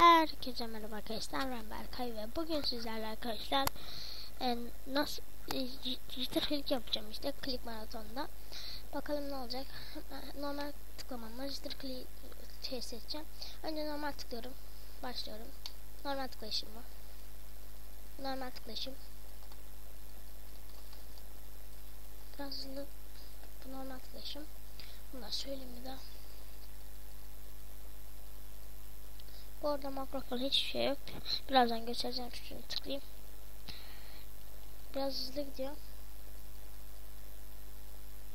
Herkese merhaba arkadaşlar ben Berkay ve bugün sizlerle arkadaşlar e, nasıl e, jitter click yapacağım işte click maratonda bakalım ne olacak? Normal tıklamamla jitter click şey seçeceğim. Önce normal tıklıyorum başlıyorum. Normal tıklayışım bu. Normal tıklayışım. Biraz hızlı bu normal tıklayışım. Bunu da söyleyeyim bir daha Bu arada makro falan hiçbir şey yok. Birazdan göstereceğim şunu tıklayayım. Biraz hızlı gidiyor.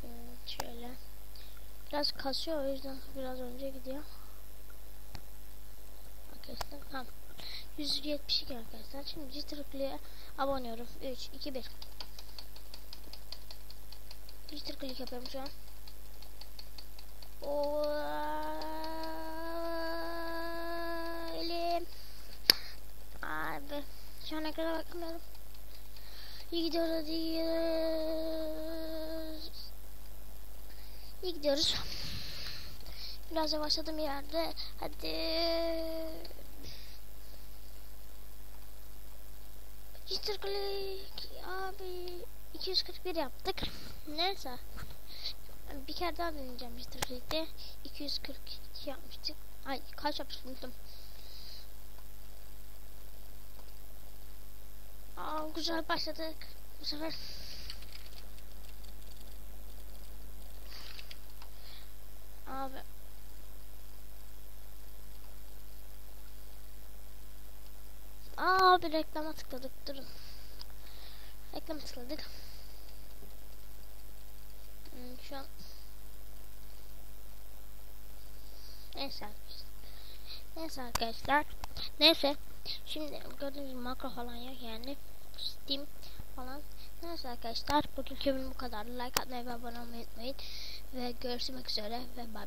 Hmm, şöyle. Biraz kasıyor o yüzden biraz önce gidiyor. Arkadaşlar tamam. 172 arkadaşlar. Şimdi Jitterclick'e abone oluyorum. 3, 2, 1. Jitterclick yapıyorum şu an. Oo. Şu an ekrana bakamıyorum. İyi gidiyoruz, iyi gidiyoruz. İyi gidiyoruz. Biraz yavaşladım yerde. Hadi. Jitter click abi 241 yaptık. Neyse. Bir kere daha deneyeceğim Jitter click'te. 242 yapmıştık. Ay kaç yapmıştım unuttum. Aa, güzel başladık. Bu sefer Abi. Abi reklama tıkladık durun. Reklama tıkladık. Hmm, Şu an Neyse arkadaşlar. Neyse arkadaşlar. Neyse. Şimdi gördüğünüz makro falan yok yani Steam falan. Neyse arkadaşlar bugünkü bölüm bu kadar. Like atmayı ve abone olmayı unutmayın. Ve görüşmek üzere ve bay bay.